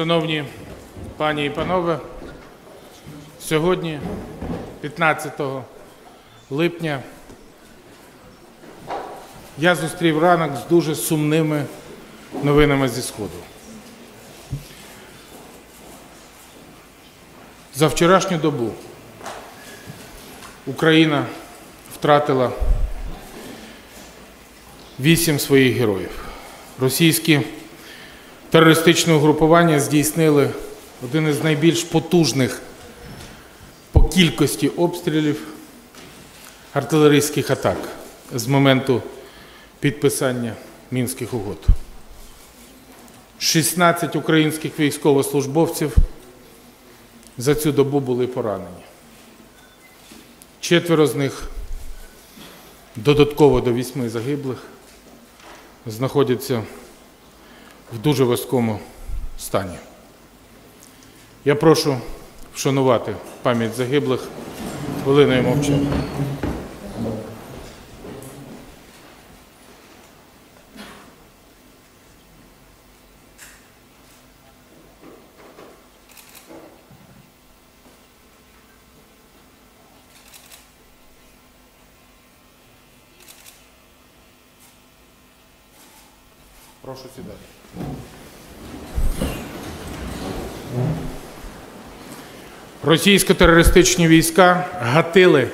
Шановні пані і панове, сьогодні, 15 липня, я зустрів ранок з дуже сумними новинами зі Сходу. За вчорашню добу Україна втратила вісім своїх героїв. Російські терористичне угрупування здійснили один із найбільш потужних по кількості обстрілів артилерійських атак з моменту підписання мінських угод. 16 українських військовослужбовців за цю добу були поранені. Четверо з них додатково до вісьми загиблих знаходяться в дуже важкому стані. Я прошу вшанувати пам'ять загиблих хвилиною мовчання. Прошу сідати. Російсько-терористичні війська гатили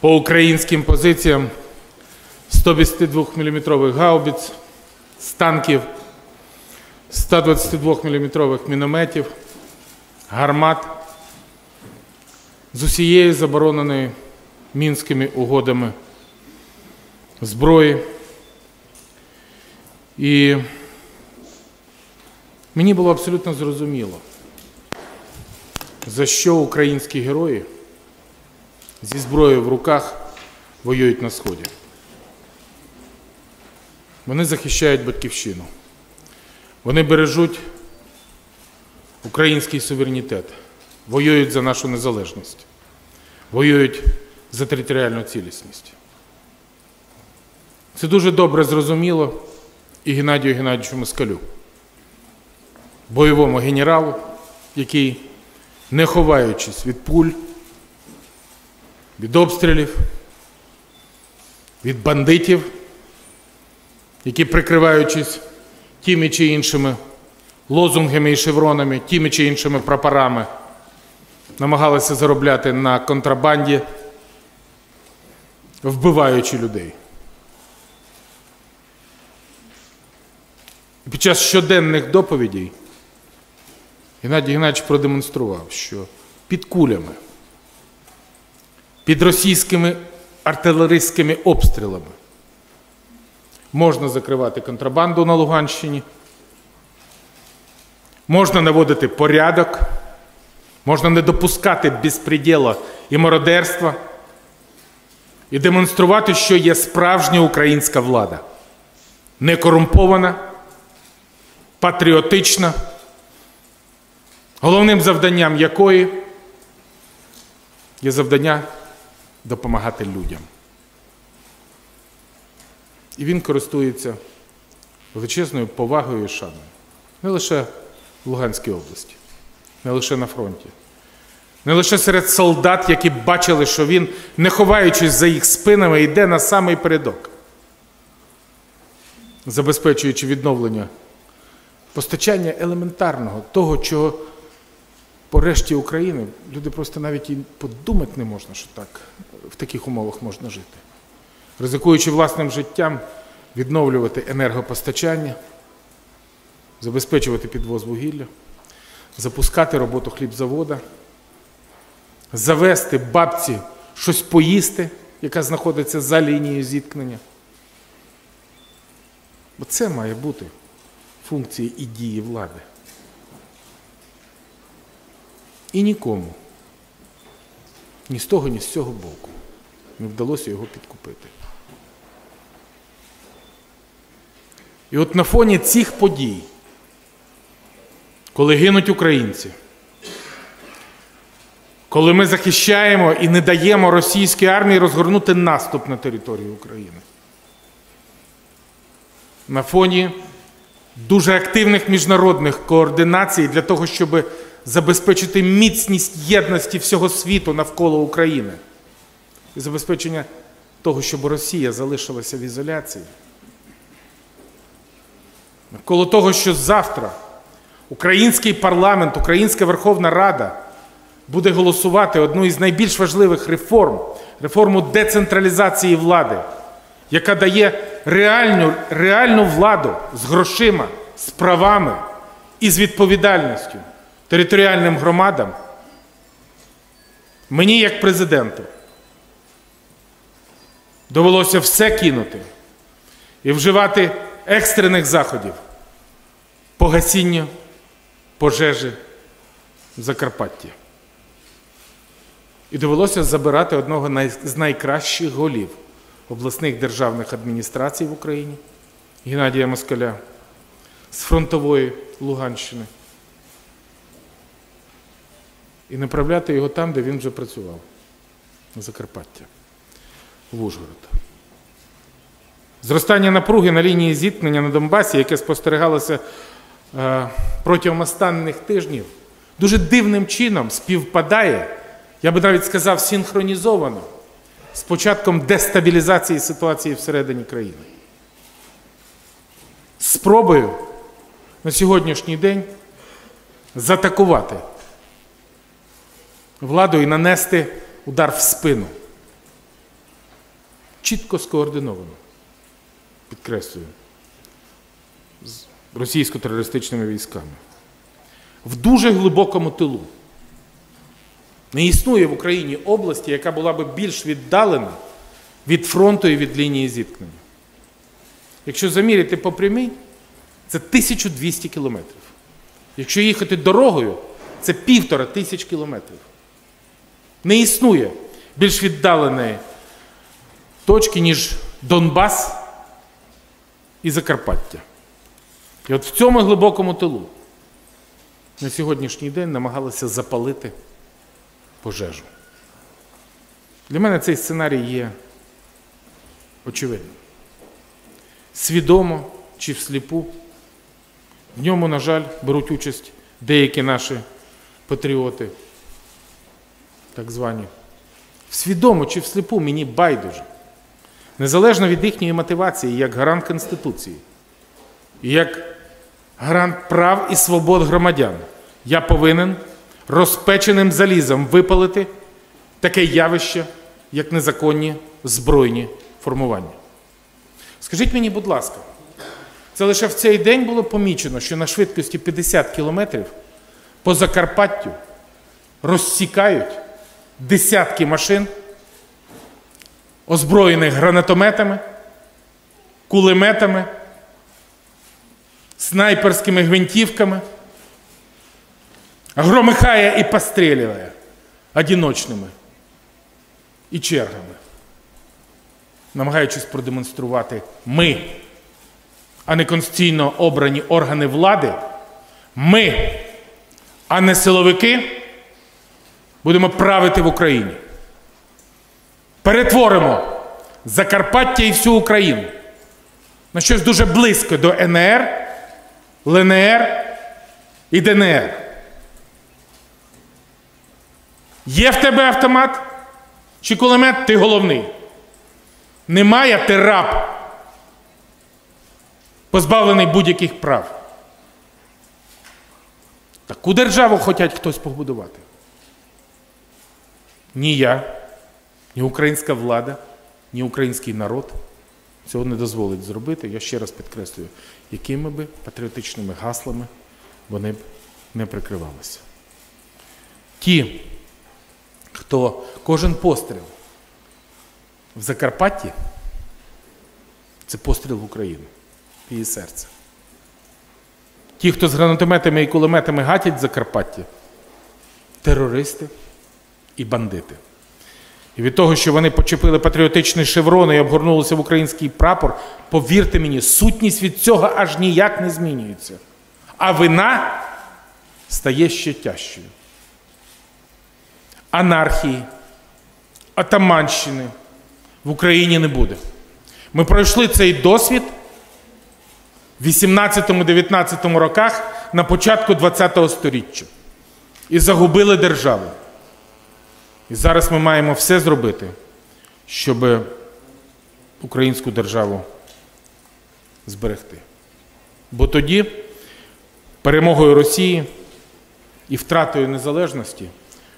по українським позиціям 152 мм гаубиць, з танків, 122 мм мінометів, гармат з усієї забороненої мінськими угодами зброї. І мені було абсолютно зрозуміло, за що українські герої зі зброєю в руках воюють на Сході. Вони захищають батьківщину. Вони бережуть український суверенітет, воюють за нашу незалежність, воюють за територіальну цілісність. Це дуже добре зрозуміло і Геннадію Геннадійовичу Москалю, бойовому генералу, який, не ховаючись від пуль, від обстрілів, від бандитів, які, прикриваючись тими чи іншими лозунгами і шевронами, тими чи іншими прапорами, намагалися заробляти на контрабанді, вбиваючи людей. Під час щоденних доповідей Геннадій Геннадійович продемонстрував, що під кулями, під російськими артилерійськими обстрілами можна закривати контрабанду на Луганщині, можна наводити порядок, можна не допускати безпреділа і мародерства і демонструвати, що є справжня українська влада, не корумпована патріотична, головним завданням якої є завдання допомагати людям. І він користується величезною повагою і шаною. Не лише в Луганській області, не лише на фронті, не лише серед солдат, які бачили, що він, не ховаючись за їх спинами, йде на самий передок, забезпечуючи відновлення постачання елементарного, того, чого по решті України люди просто навіть і подумати не можна, що так в таких умовах можна жити. Ризикуючи власним життям, відновлювати енергопостачання, забезпечувати підвоз вугілля, запускати роботу хлібзавода, завести бабці щось поїсти, яка знаходиться за лінією зіткнення. Бо це має бути функції і дії влади. І нікому, ні з того, ні з цього боку не вдалося його підкупити. І от на фоні цих подій, коли гинуть українці, коли ми захищаємо і не даємо російській армії розгорнути наступ на територію України, на фоні дуже активних міжнародних координацій для того, щоб забезпечити міцність єдності всього світу навколо України і забезпечення того, щоб Росія залишилася в ізоляції. Навколо того, що завтра український парламент, Українська Верховна Рада буде голосувати одну із найбільш важливих реформ реформу децентралізації влади, яка дає реальну, реальну владу з грошима, з правами і з відповідальністю територіальним громадам. Мені, як президенту, довелося все кинути і вживати екстрених заходів по гасінню пожежі в Закарпатті. І довелося забирати одного з найкращих голів обласних державних адміністрацій в Україні Геннадія Москаля з фронтової Луганщини. І направляти його там, де він вже працював, на Закарпаття, в Ужгород. Зростання напруги на лінії зіткнення на Донбасі, яке спостерігалося е, протягом останніх тижнів, дуже дивним чином співпадає, я би навіть сказав, синхронізовано з початком дестабілізації ситуації всередині країни. Спробою на сьогоднішній день затакувати владу і нанести удар в спину. Чітко скоординовано, підкреслюю, з російсько-терористичними військами. В дуже глибокому тилу. Не існує в Україні області, яка була б більш віддалена від фронту і від лінії зіткнення. Якщо заміряти по прямій, це 1200 кілометрів. Якщо їхати дорогою, це півтора тисяч кілометрів. Не існує більш віддаленої точки, ніж Донбас і Закарпаття. І от в цьому глибокому тилу на сьогоднішній день намагалися запалити пожежу. Для мене цей сценарій є очевидним. Свідомо чи всліпу, в ньому, на жаль, беруть участь деякі наші патріоти, так звані. Свідомо чи всліпу мені байдуже. Незалежно від їхньої мотивації, як гарант Конституції, як гарант прав і свобод громадян, я повинен розпеченим залізом випалити таке явище, як незаконні збройні формування. Скажіть мені, будь ласка, це лише в цей день було помічено, що на швидкості 50 кілометрів по Закарпаттю розсікають десятки машин, озброєних гранатометами, кулеметами, снайперськими гвинтівками. Громыхая и постреливая одиночними і чергами, намагаючись продемонструвати ми, а не конституційно обрані органи влади, ми, а не силовики, будемо правити в Україні. Перетворимо Закарпаття і всю Україну на щось дуже близьке до НР, ЛНР і ДНР. Є в тебе автомат чи кулемет, ти головний. Немає ти раб, позбавлений будь-яких прав. Таку державу хочуть хтось побудувати. Ні я, ні українська влада, ні український народ цього не дозволить зробити. Я ще раз підкреслюю, якими би патріотичними гаслами вони б не прикривалися. Ті, хто кожен постріл в Закарпатті це постріл в Україну, в її серце. Ті, хто з гранатометами і кулеметами гатять в Закарпатті, терористи і бандити. І від того, що вони почепили патріотичний шеврон і обгорнулися в український прапор, повірте мені, сутність від цього аж ніяк не змінюється. А вина стає ще тяжчою анархії, атаманщини в Україні не буде. Ми пройшли цей досвід в 18-19 роках на початку ХХ століття і загубили державу. І зараз ми маємо все зробити, щоб українську державу зберегти. Бо тоді перемогою Росії і втратою незалежності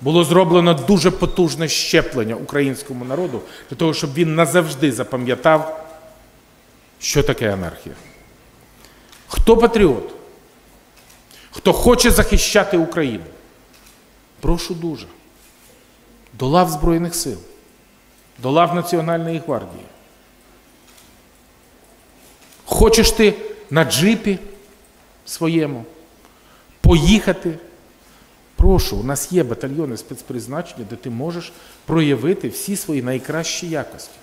було зроблено дуже потужне щеплення українському народу для того, щоб він назавжди запам'ятав, що таке анархія. Хто патріот? Хто хоче захищати Україну? Прошу дуже. До лав Збройних сил, до лав Національної гвардії. Хочеш ти на джипі своєму поїхати? Прошу, у нас є батальйони спецпризначення, де ти можеш проявити всі свої найкращі якості.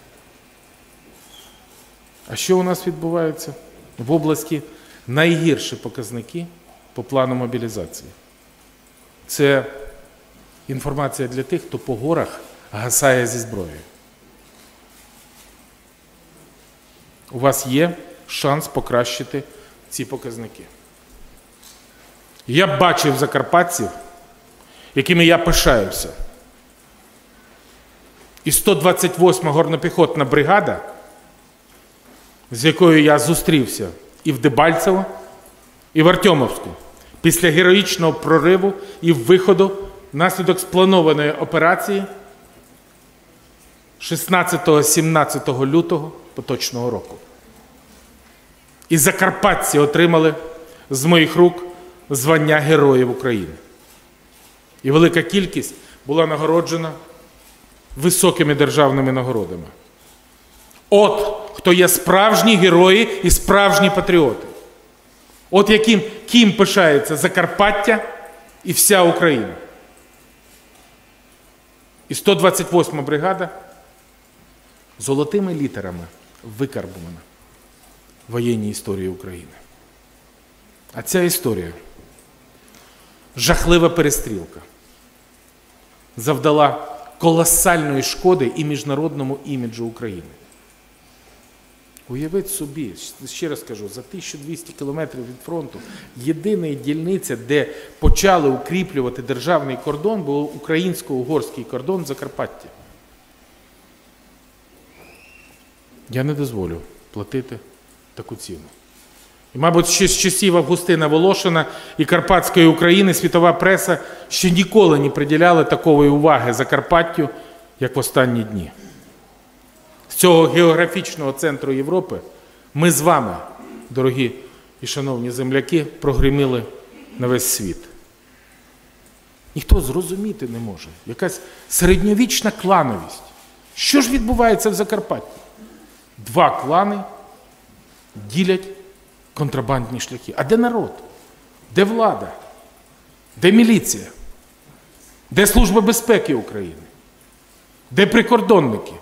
А що у нас відбувається? В області найгірші показники по плану мобілізації. Це інформація для тих, хто по горах гасає зі зброєю. У вас є шанс покращити ці показники. Я бачив закарпатців, якими я пишаюся. І 128 горнопіхотна бригада, з якою я зустрівся і в Дебальцево, і в Артемовську, після героїчного прориву і виходу внаслідок спланованої операції 16-17 лютого поточного року. І закарпатці отримали з моїх рук звання Героїв України. І велика кількість була нагороджена високими державними нагородами. От хто є справжні герої і справжні патріоти. От яким ким пишається Закарпаття і вся Україна. І 128 бригада золотими літерами викарбувана в воєнній історії України. А ця історія жахлива перестрілка завдала колосальної шкоди і міжнародному іміджу України. Уявіть собі, ще раз кажу, за 1200 кілометрів від фронту єдина дільниця, де почали укріплювати державний кордон, був українсько-угорський кордон Закарпаття. Я не дозволю платити таку ціну. І, мабуть, ще з часів Августина Волошина і Карпатської України світова преса ще ніколи не приділяла такої уваги Закарпаттю, як в останні дні. Цього географічного центру Європи ми з вами, дорогі і шановні земляки, прогриміли на весь світ. Ніхто зрозуміти не може. Якась середньовічна клановість. Що ж відбувається в Закарпатті? Два клани ділять контрабандні шляхи. А де народ? Де влада? Де міліція? Де Служба безпеки України? Де прикордонники?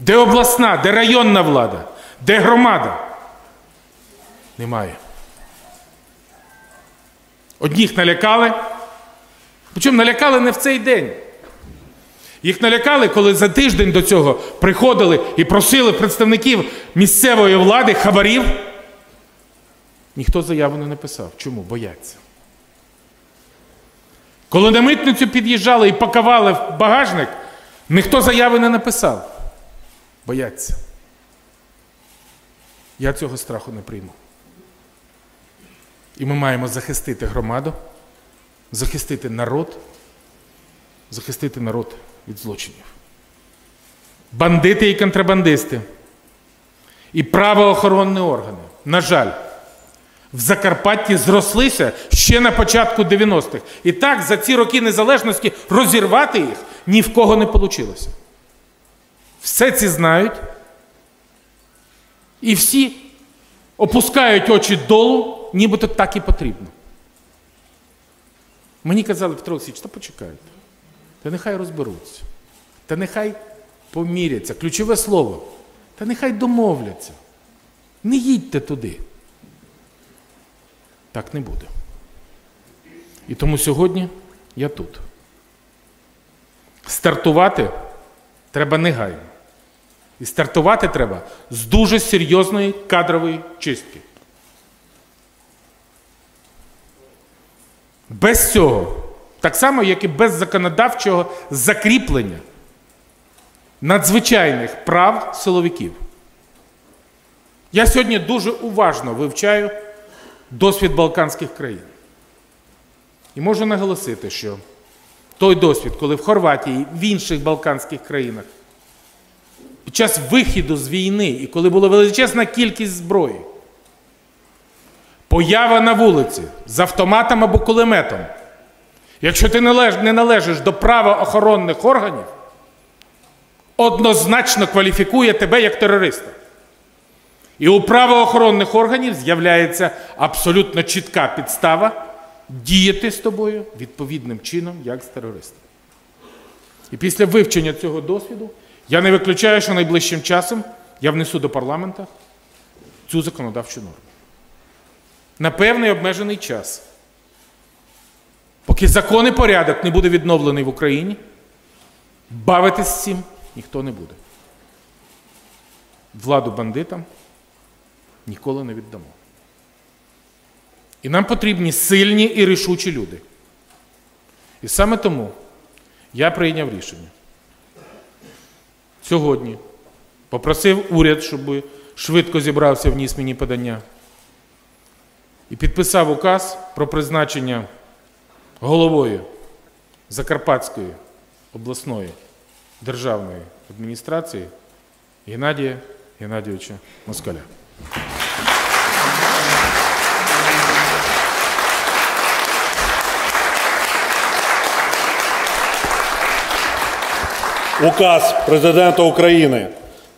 Де обласна, де районна влада? Де громада? Немає. Одніх налякали. Причому налякали не в цей день. Їх налякали, коли за тиждень до цього приходили і просили представників місцевої влади хабарів. Ніхто заяву не написав. Чому? Бояться. Коли на митницю під'їжджали і пакували в багажник, ніхто заяви не написав. Бояться. Я цього страху не прийму. І ми маємо захистити громаду, захистити народ, захистити народ від злочинів. Бандити і контрабандисти, і правоохоронні органи, на жаль, в Закарпатті зрослися ще на початку 90-х. І так за ці роки незалежності розірвати їх ні в кого не вийшло. Все ці знають. І всі опускають очі долу, нібито так і потрібно. Мені казали, Петро Олексійович, та почекайте. Та нехай розберуться. Та нехай поміряться. Ключове слово. Та нехай домовляться. Не їдьте туди. Так не буде. І тому сьогодні я тут. Стартувати треба негайно. І стартувати треба з дуже серйозної кадрової чистки. Без цього, так само, як і без законодавчого закріплення надзвичайних прав силовиків. Я сьогодні дуже уважно вивчаю досвід Балканських країн. І можу наголосити, що той досвід, коли в Хорватії, в інших Балканських країнах, під час вихіду з війни, і коли була величезна кількість зброї, поява на вулиці з автоматом або кулеметом, якщо ти не належиш до правоохоронних органів, однозначно кваліфікує тебе як терориста. І у правоохоронних органів з'являється абсолютно чітка підстава діяти з тобою відповідним чином, як з терористом. І після вивчення цього досвіду я не виключаю, що найближчим часом я внесу до парламента цю законодавчу норму. На певний обмежений час. Поки закон і порядок не буде відновлений в Україні, бавитись з цим ніхто не буде. Владу бандитам ніколи не віддамо. І нам потрібні сильні і рішучі люди. І саме тому я прийняв рішення. Сьогодні попросив уряд, щоб швидко зібрався, вніс мені подання. І підписав указ про призначення головою Закарпатської обласної державної адміністрації Геннадія Геннадійовича Москаля. Указ президента України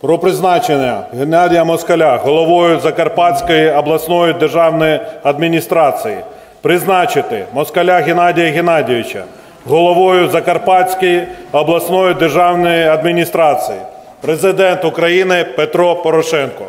про призначення Геннадія Москаля головою Закарпатської обласної державної адміністрації. Призначити Москаля Геннадія Геннадійовича головою Закарпатської обласної державної адміністрації. Президент України Петро Порошенко.